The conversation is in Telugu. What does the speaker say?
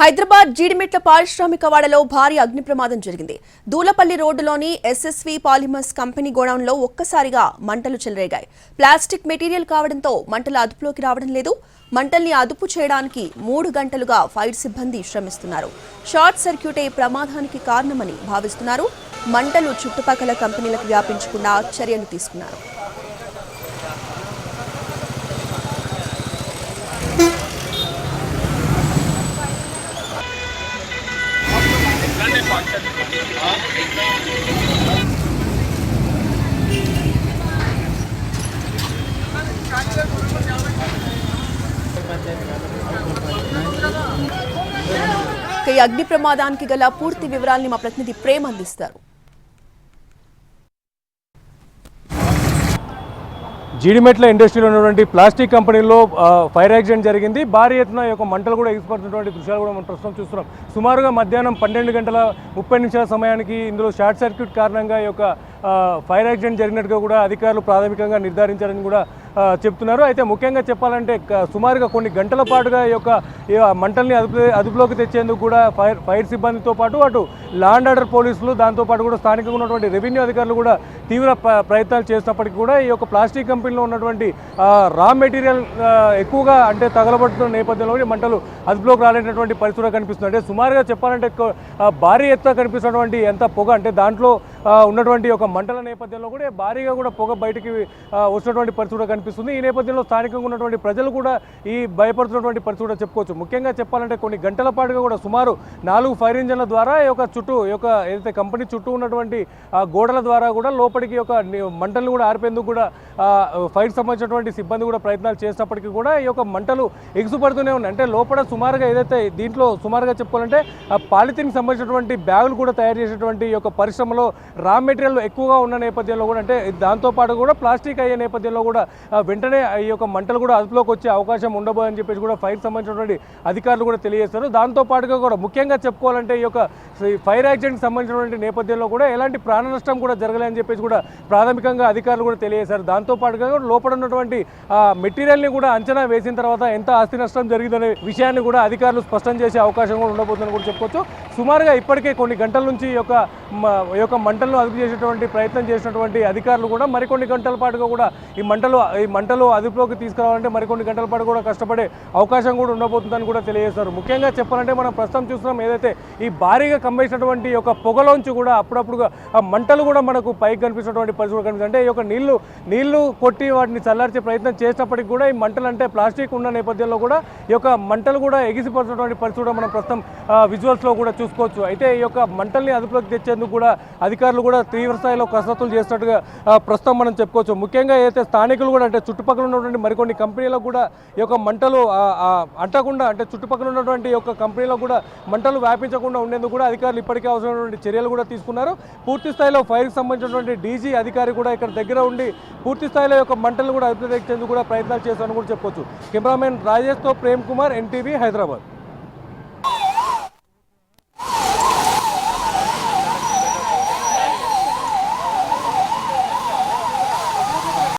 హైదరాబాద్ జీడిమెట్ల పారిశ్రామిక వాడలో భారీ అగ్ని ప్రమాదం జరిగింది. దూలపల్లి రోడ్డులోని ఎస్ఎస్వి పాలిమర్స్ కంపెనీ గోడౌన్లో ఒక్కసారిగా మంటలు చెలరేగాయి. ప్లాస్టిక్ మెటీరియల్ కావడంతో మంటలు అదుపులోకి రావడం లేదు. మంటల్ని అదుపు చేయడానికి మూడు గంటలుగా ఫైర్ సిబ్బంది శ్రమిస్తున్నారు. షార్ట్ సర్క్యూటే ప్రమాదానికి కారణమని భావిస్తున్నారు. మంటలు చుట్టుపక్కల కంపెనీలకు వ్యాపించకుండా చర్యలు తీసుకున్నారు. ఈ అగ్ని ప్రమాదానికి గల పూర్తి వివరాల్ని మా ప్రతినిధి ప్రేమ అందిస్తారు. జీడిమెట్ల ఇండస్ట్రీలో ఉన్నటువంటి ప్లాస్టిక్ కంపెనీలో ఫైర్ యాక్సిడెంట్ జరిగింది. భారీ ఎత్తున యొక్క మంటలు కూడా ఎగిసిపడుతున్నటువంటి దృశ్యాలు కూడా మనం ప్రస్తుతం చూస్తున్నాం. సుమారుగా మధ్యాహ్నం పన్నెండు గంటల ముప్పై నిమిషాల సమయానికి ఇందులో షార్ట్ సర్క్యూట్ కారణంగా ఈ యొక్క ఫైర్ యాక్సిడెంట్ జరిగినట్టుగా కూడా అధికారులు ప్రాథమికంగా నిర్ధారించారని కూడా చెప్తున్నారు. అయితే ముఖ్యంగా చెప్పాలంటే సుమారుగా కొన్ని గంటల పాటుగా ఈ యొక్క మంటల్ని అదుపు అదుపులోకి తెచ్చేందుకు కూడా ఫైర్ ఫైర్ సిబ్బందితో పాటు అటు లాండ్ ఆర్డర్ పోలీసులు దాంతోపాటు కూడా స్థానికంగా ఉన్నటువంటి రెవెన్యూ అధికారులు కూడా తీవ్ర ప్ర- ప్రయత్నాలు చేసినప్పటికీ కూడా ఈ యొక్క ప్లాస్టిక్ కంపెనీలో ఉన్నటువంటి రా మెటీరియల్ ఎక్కువగా అంటే తగలబడుతున్న నేపథ్యంలో మంటలు అదుపులోకి రాలేనటువంటి పరిస్థితి కనిపిస్తుంది. అంటే సుమారుగా చెప్పాలంటే భారీ ఎత్తున కనిపిస్తున్నటువంటి ఎంత పొగ అంటే దాంట్లో ఉన్నటువంటి ఒక మంటల నేపథ్యంలో కూడా భారీగా కూడా పొగ బయటికి వచ్చినటువంటి వస్తున్నటువంటి పరిస్థితి కనిపిస్తుంది. ఈ నేపథ్యంలో స్థానికంగా ఉన్నటువంటి ప్రజలు కూడా ఈ భయపడుతున్నటువంటి పరిస్థితి కూడా చెప్పుకోవచ్చు. ముఖ్యంగా చెప్పాలంటే కొన్ని గంటల పాటుగా కూడా సుమారు నాలుగు ఫైర్ ఇంజన్ల ద్వారా ఈ యొక్క చుట్టూ ఈ యొక్క ఏదైతే కంపెనీ చుట్టూ ఉన్నటువంటి గోడల ద్వారా కూడా లోపలికి ఒక మంటలు కూడా ఆర్పేందుకు కూడా ఫైర్ సంబంధించినటువంటి సిబ్బంది కూడా ప్రయత్నాలు చేసినప్పటికీ కూడా ఈ యొక్క మంటలు ఎగుసుపడుతూనే ఉన్నాయి. అంటే లోపల సుమారుగా ఏదైతే దీంట్లో సుమారుగా చెప్పుకోవాలంటే ఆ పాలిథిన్ సంబంధించినటువంటి బ్యాగులు కూడా తయారు చేసేటువంటి ఈ యొక్క పరిశ్రమలో రా మెటీరియల్ ఎక్కువగా ఉన్న నేపథ్యంలో కూడా అంటే దాంతోపాటు కూడా ప్లాస్టిక్ అయ్యే నేపథ్యంలో కూడా వెంటనే ఈ యొక్క మంటలు కూడా అదుపులోకి వచ్చే అవకాశం ఉండబోదని చెప్పేసి కూడా ఫైర్ సంబంధించినటువంటి అధికారులు కూడా తెలియజేస్తారు. దాంతో పాటుగా కూడా ముఖ్యంగా చెప్పుకోవాలంటే ఈ యొక్క సో ఫైర్ యాక్సిడెంట్కి సంబంధించినటువంటి నేపథ్యంలో కూడా ఎలాంటి ప్రాణ నష్టం కూడా జరగలేదని చెప్పేసి కూడా ప్రాథమికంగా అధికారులు కూడా తెలియజేశారు. దాంతో పాటుగా కూడా లోపల ఉన్నటువంటి ఆ, మెటీరియల్ని కూడా అంచనా వేసిన తర్వాత ఎంత ఆస్తి నష్టం జరిగిందనే విషయాన్ని కూడా అధికారులు స్పష్టం చేసే అవకాశం కూడా ఉండబోతుందని కూడా చెప్పుకోవచ్చు. సుమారుగా ఇప్పటికే కొన్ని గంటల నుంచి ఈ యొక్క యొక్క మంటలను అదుపు చేసేటువంటి ప్రయత్నం చేసినటువంటి అధికారులు కూడా మరికొన్ని గంటల పాటుగా కూడా ఈ మంటలు ఈ మంటలు అదుపులోకి తీసుకురావాలంటే మరికొన్ని గంటల పాటు కూడా కష్టపడే అవకాశం కూడా ఉండబోతుందని కూడా తెలియజేశారు. ముఖ్యంగా చెప్పాలంటే మనం ప్రస్తుతం చూస్తున్నాం ఏదైతే ఈ భారీగా కమ్మేసినటువంటి యొక్క పొగలోంచి కూడా అప్పుడప్పుడు ఆ మంటలు కూడా మనకు పైకి కనిపిస్తున్నటువంటి పరిస్థితి కనిపిస్తుంది అంటే ఈ యొక్క నీళ్ళు నీళ్ళు కొట్టి వాటిని చల్లార్చే ప్రయత్నం చేసినప్పటికీ కూడా ఈ మంటలు అంటే ప్లాస్టిక్ ఉన్న నేపథ్యంలో కూడా ఈ యొక్క మంటలు కూడా ఎగిసిపడుతున్నటువంటి పరిస్థితి కూడా మనం ప్రస్తుతం విజువల్స్లో కూడా చూసుకోవచ్చు. అయితే ఈ యొక్క మంటల్ని అదుపులోకి తెచ్చేందుకు కూడా అధికారులు కూడా తీవ్ర స్థాయిలో కసరత్తులు చేస్తున్నట్టుగా ప్రస్తుతం మనం చెప్పుకోవచ్చు. ముఖ్యంగా అయితే స్థానికులు కూడా అంటే చుట్టుపక్కల ఉన్నటువంటి మరికొన్ని కంపెనీలకు కూడా ఈ యొక్క మంటలు అంటకుండా అంటే చుట్టుపక్కల ఉన్నటువంటి యొక్క కంపెనీలకు కూడా మంటలు వ్యాపించకుండా ఉండేందుకు కూడా అధికారులు ఇప్పటికే అవసరమైనటువంటి చర్యలు కూడా తీసుకున్నారు. పూర్తి స్థాయిలో ఫైర్కి సంబంధించినటువంటి డీజీ అధికారి కూడా ఇక్కడ దగ్గర ఉండి పూర్తి స్థాయిలో యొక్క మంటలు కూడా అభివృద్ధి కూడా ప్రయత్నాలు చేశారని కూడా చెప్పొచ్చు. కెమెరామెన్ రాజేష్తో ప్రేమ్ కుమార్ ఎన్టీవీ హైదరాబాద్.